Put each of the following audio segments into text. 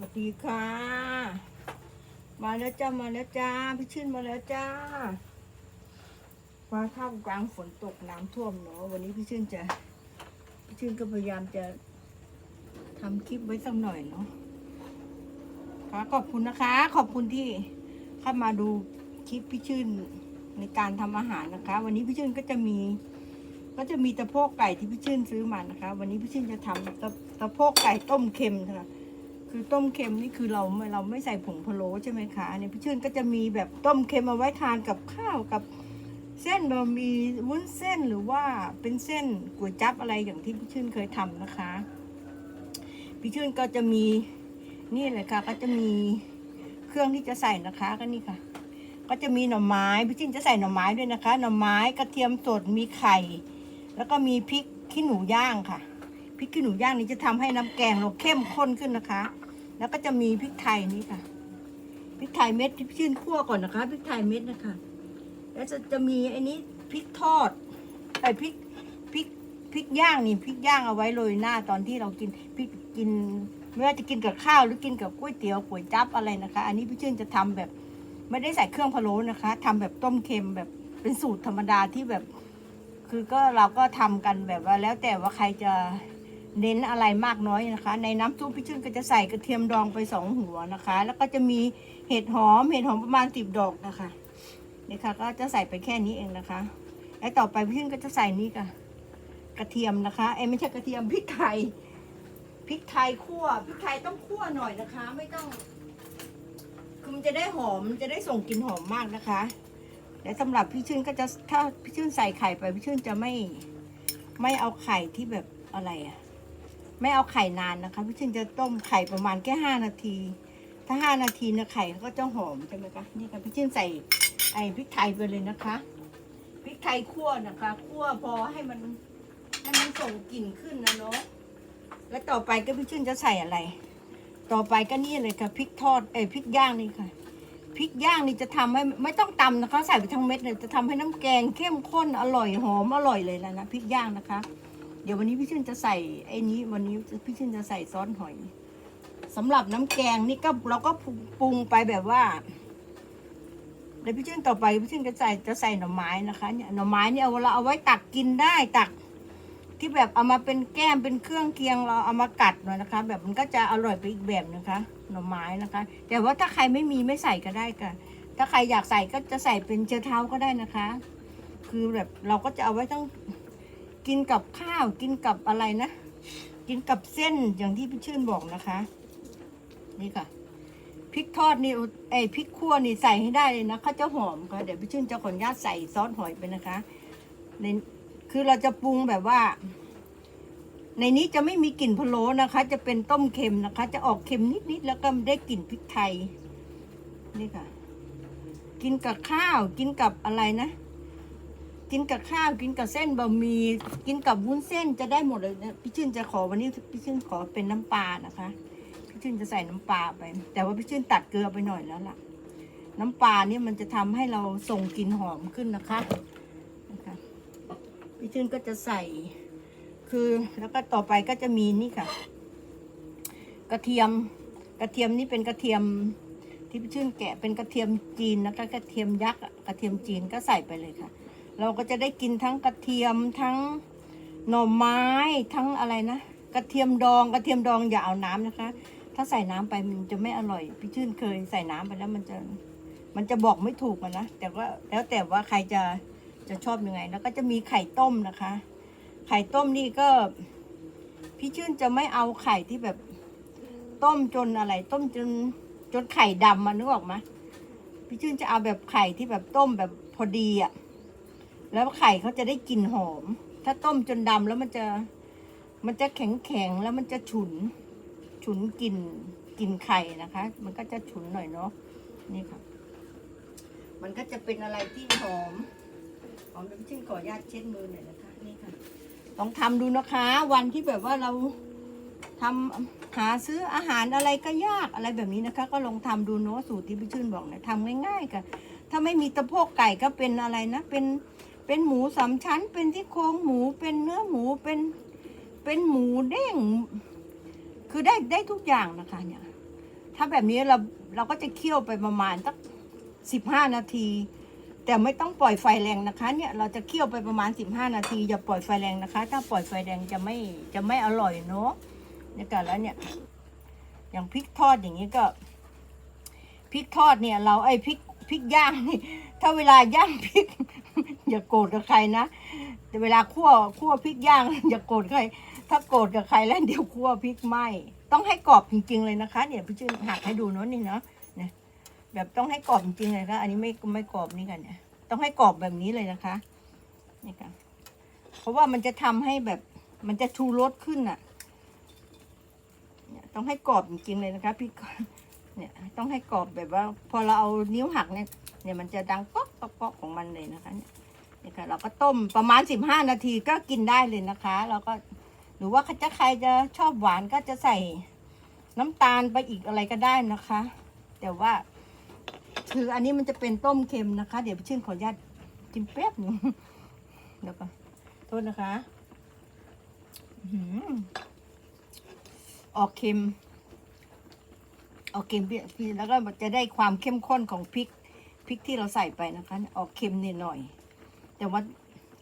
สวัสดีค่ะ มาแล้วจ้ามาแล้วจ้าพี่ชื่นมาแล้วจ้าฟ้าท่ามกลางฝนตกน้ำท่วมเนาะวันนี้พี่ชื่นจะพี่ชื่นก็พยายามจะทำคลิปไว้สักหน่อยเนาะค่ะขอบคุณนะคะ ขอบคุณที่เข้ามาดูคลิปพี่ชื่นในการทำอาหารนะคะ วันนี้พี่ชื่นก็จะมี ก็จะมีตะโพกไก่ที่พี่ชื่นซื้อมานะคะ วันนี้พี่ชื่นจะทำตะตะโพกไก่ต้มเค็มค่ะ คือต้มเค็มนี่คือเราเราไม่ใส่ผงพะโล้ใช่ไหมคะเนี่ยพี่ชื่นก็จะมีแบบต้มเค็มเอาไว้ทานกับข้าวกับเส้นบะหมี่วุ้นเส้นหรือว่าเป็นเส้นก๋วยจั๊บอะไรอย่างที่พี่ชื่นเคยทำนะคะ พี่ชื่นก็จะมีนี่เลยค่ะ ก็จะมีเครื่องที่จะใส่นะคะก็นี่ค่ะ ก็จะมีหน่อไม้พี่ชื่นจะใส่หน่อไม้ด้วยนะคะ หน่อไม้กระเทียมสดมีไข่ แล้วก็มีพริกขี้หนูย่างค่ะ พริกขี้หนูย่างนี้จะทำให้น้ำแกงเราเข้มข้นขึ้นนะคะ แล้วก็จะมีพริกไทยนี่ค่ะ พริกไทยเม็ดที่ชื่นคั่วก่อนนะคะ พริกไทยเม็ดนะคะ แล้วจะจะมีไอ้นี้พริกทอดไอ้พริกพริกพริกย่างนี่พริกย่างเอาไว้โรยหน้าตอนที่เรากินพริกกินไม่ว่าจะกินกับข้าวหรือกินกับก๋วยเตี๋ยวก๋วยจั๊บอะไรนะคะ อันนี้พี่ชื่นจะทำแบบไม่ได้ใส่เครื่องพะโล้นะคะทำแบบต้มเค็มแบบเป็นสูตรธรรมดาที่แบบ คือก็เราก็ทำกันแบบว่าแล้วแต่ว่าใครจะ เน้นอะไรมากน้อยนะคะ ในน้ำซุปพี่ชื่นก็จะใส่กระเทียมดองไปสองหัวนะคะ แล้วก็จะมีเห็ดหอมเห็ดหอมประมาณสิบดอกนะคะนี่ค่ะ ก็จะใส่ไปแค่นี้เองนะคะ แล้วต่อไปพี่ชื่นก็จะใส่นี่ค่ะ กระเทียมนะคะเอ้ไม่ใช่กระเทียมพริกไทยพริกไทยคั่วพริกไทยต้องคั่วหน่อยนะคะ ไม่ต้องคือมันจะได้หอมจะได้ส่งกลิ่นหอมมากนะคะและสำหรับพี่ชื่นก็จะถ้าพี่ชื่นใส่ไข่ไปพี่ชื่นจะไม่ไม่เอาไข่ที่แบบอะไรอะ ไม่เอาไข่นานนะคะพี่ชื่นจะต้มไข่ประมาณแค่ห้านาที ถ้าห้านาทีนะไข่ก็จะหอมใช่ไหมคะนี่ค่ะพี่ชื่นใส่ไอ้พริกไทยไปเลยนะคะพริกไทยคั่วนะคะคั่วพอให้มันให้มันส่งกลิ่นขึ้นนะเนาะแล้วต่อไปก็พี่ชื่นจะใส่อะไร ต่อไปก็นี่เลยค่ะพริกทอดเอ้พริกย่างนี่ค่ะพริกย่างนี่จะทำให้ไม่ต้องตำนะคะ ใส่ไปทั้งเม็ดเลยจะทำให้น้ำแกงเข้มข้นอร่อยหอมอร่อยเลยแล้วนะพริกย่างนะคะ ดี๋ยววันนี้พี่ชื่นจะใส่ไอ้นี้วันนี้พี่ชื่นจะใส่ซอสหอยสำหรับน้ำแกงนี่ก็เราก็ปรุงไปแบบว่าเดี๋ยวพี่ชื่นต่อไปพี่ชื่นจะใส่จะใส่หน่อไม้นะคะเนี่ยหน่อไม้เนี่ยเราเอาไว้ตักกินได้ตักที่แบบเอามาเป็นแก้มเป็นเครื่องเคียงเราเอามากัดหน่อยนะคะ แบบมันก็จะอร่อยไปอีกแบบนะคะหน่อไม้นะคะ แต่ว่าถ้าใครไม่มีไม่ใส่ก็ได้ค่ะ ถ้าใครอยากใส่ก็จะใส่เป็นเจอเท้าก็ได้นะคะ คือแบบเราก็จะเอาไว้ต้อง กินกับข้าวกินกับอะไรนะ กินกับเส้นอย่างที่พี่ชื่นบอกนะคะ นี่ค่ะพริกทอดนี่ไอพริกขั่วนี่ใส่ให้ได้เลยนะเขาจะหอมค่ะเดี๋ยวพี่ชื่นจะขออนุญาตใส่ซอสหอยไปนะคะในคือเราจะปรุงแบบว่า ในนี้จะไม่มีกลิ่นพะโล้นะคะ จะเป็นต้มเค็มนะคะ จะออกเค็มนิดๆแล้วก็ได้กลิ่นพริกไทยนี่ค่ะ กินกับข้าวกินกับอะไรนะ กินกับข้าวกินกับเส้นบะหมี่กินกับวุ้นเส้นจะได้หมดเลยนะพี่ชื่นจะขอวันนี้พี่ชื่นขอเป็นน้ำปลานะคะ พี่ชื่นจะใส่น้ำปลาไป แต่ว่าพี่ชื่นตัดเกลือไปหน่อยแล้วล่ะ น้ำปลาเนี่ยมันจะทำให้เราส่งกลิ่นหอมขึ้นนะคะนะคะพี่ชื่นก็จะใส่คือแล้วก็ต่อไปก็จะมีนี่ค่ะ กระเทียมกระเทียมนี่เป็นกระเทียมที่พี่ชื่นแกะเป็นกระเทียมจีนนะคะกระเทียมยักษ์กระเทียมจีนก็ใส่ไปเลยค่ะ เราก็จะได้กินทั้งกระเทียมทั้งหน่อไม้ทั้งอะไรนะกระเทียมดองกระเทียมดองอย่าเอาน้ำนะคะ ถ้าใส่น้ำไปมันจะไม่อร่อย พี่ชื่นเคยใส่น้ำไปแล้วมันจะมันจะบอกไม่ถูกอะนะแต่ว่าแล้วแต่ว่าใครจะจะชอบยังไง แล้วก็จะมีไข่ต้มนะคะ ไข่ต้มนี่ก็ พี่ชื่นจะไม่เอาไข่ที่แบบต้มจนอะไร ต้มจนจนไข่ดำมานึกออกไหมพี่ชื่นจะเอาแบบไข่ที่แบบต้มแบบพอดีอะ แล้วไข่เขาจะได้กลิ่นหอม ถ้าต้มจนดำแล้วมันจะ มันจะแข็งแข็งแล้วมันจะฉุน ฉุนกลิ่นกลิ่นไข่นะคะ มันก็จะฉุนหน่อยเนาะ นี่ค่ะ มันก็จะเป็นอะไรที่หอม หอมเดี๋ยวพี่ชื่นขออนุญาตเช็ดมือหน่อยนะคะ นี่ค่ะลองทำดูนะคะ วันที่แบบว่าเราทำหาซื้ออาหารอะไรก็ยากอะไรแบบนี้นะคะ ก็ลองทำดูเนาะสูตรที่พี่ชื่นบอกนะทำง่ายๆกันถ้าไม่มีตะโพกไก่ก็เป็นอะไรนะ เป็น เป็นหมูสามชั้น เป็นที่โครงหมูเป็นเนื้อหมูเป็นเป็นหมูเด้ง คือได้ได้ทุกอย่างนะคะเนี่ยถ้าแบบนี้เราเราก็จะเคี่ยวไปประมาณสักสิบห้านาที แต่ไม่ต้องปล่อยไฟแรงนะคะ เนี่ยเราจะเคี่ยวไปประมาณสิบห้านาทีอย่าปล่อยไฟแรงนะคะ ถ้าปล่อยไฟแรงจะไม่จะไม่อร่อยเนาะเนี่ยกันแล้วเนี่ย อย่างพริกทอดอย่างนี้ก็พริกทอดเนี่ย เราไอ้พริกพริกย่างนี่ถ้าเวลาย่างพริก อย่าโกรธกับใครนะแต่เวลาคั่วคั่วพริกย่าง อย่าโกรธใคร ถ้าโกรธกับใครแล้วเดี๋ยวคั่วพริกไหม้ต้องให้กรอบจริง ๆ เลยนะคะ เนี่ยพี่ชื่นหักให้ดูเนาะนี่เนาะเนี่ยแบบต้องให้กรอบจริงๆเลยนะอันนี้ไม่ไม่กรอบนี่กันเนี่ยต้องให้กรอบแบบนี้เลยนะคะนี่ค่ะเพราะว่ามันจะทำให้แบบมันจะชูรสขึ้นอะเนี่ยต้องให้กรอบจริงๆเลยนะคะพี่เนี่ยต้องให้กรอบแบบว่า พอเราเอานิ้วหักเนี่ย เนี่ยมันจะดังก๊อกก๊อกก๊อกของมันเลยนะคะเนี่ยนี่ค่ะเราก็ต้มประมาณสิบห้านาทีก็กินได้เลยนะคะ แล้วก็หรือว่าจะใครจะชอบหวานก็จะใส่น้ำตาลไปอีกอะไรก็ได้นะคะ แต่ว่า คืออันนี้มันจะเป็นต้มเค็มนะคะ เดี๋ยวพี่ชื่นขออนุญาตกินแป๊บหนึงเดี๋ยวก่อนโทษนะคะออกเค็มออกเค็มพี่แล้วก็จะได้ความเข้มข้นของพริก พริกที่เราใส่ไปนะคะ ออกเค็มนิดหน่อย แต่ว่า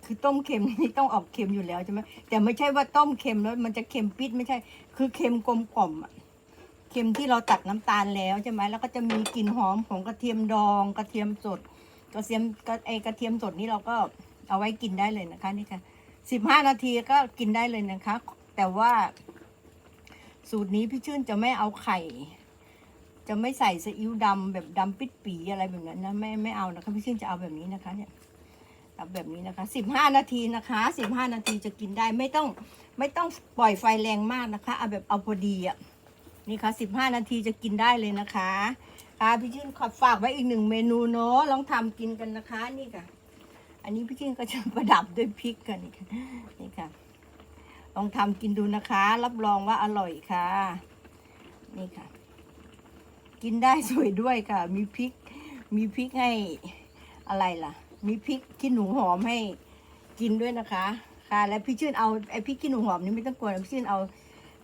คือต้มเค็มนี่ต้องออกเค็มอยู่แล้วใช่ไหมแต่ไม่ใช่ว่าต้มเค็มแล้วมันจะเค็มปิดไม่ใช่ คือเค็มกลมกล่อมอะเค็มที่เราตักน้ำตาลแล้วใช่ไหมแล้วก็จะมีกลิ่นหอมของกระเทียมดองกระเทียมสดกระเทียมกระไอกระเทียมสดนี่เราก็เอาไว้กินได้เลยนะคะนี่ค่ะสิบห้านาทีก็กินได้เลยนะคะ แต่ว่า สูตรนี้พี่ชื่นจะไม่เอาไข่ จะไม่ใส่ซีอิ๊วดำแบบดำปิดปีอะไรแบบนั้นนะไม่ไม่เอานะคะพี่ชื่นจะเอาแบบนี้นะคะเนี่ยเอาแบบนี้นะคะสิบห้านาทีนะคะสิบห้านาทีจะกินได้ไม่ต้องไม่ต้องปล่อยไฟแรงมากนะคะเอาแบบเอาพอดีอะนี่ค่ะสิบห้านาทีจะกินได้เลยนะคะค่ะพี่ชื่นขอฝากไว้อีกหนึ่งเมนูเนาะลองทำกินกันนะคะนี่ค่ะ อันนี้พี่ชื่นก็จะประดับด้วยพริกกันนี่ค่ะนี่ค่ะ ลองทำกินดูนะคะ รับรองว่าอร่อยค่ะ นี่ค่ะ กินได้สวยด้วยค่ะ มีพริก มีพริกให้อะไรล่ะ มีพริกขี้หนูหอมให้กินด้วยนะคะ ค่ะ และพี่ชื่นเอาไอ้พริกขี้หนูหอมนี่ไม่ต้องกลัวพี่ชื่นเอา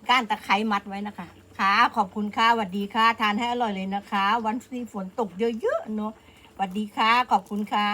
ก้านตะไคร้มัดไว้นะคะค่ะขอบคุณค่ะสวัสดีค่ะ ทานให้อร่อยเลยนะคะ วันที่ฝนตกเยอะๆเนาะสวัสดีค่ะ ขอบคุณค่ะ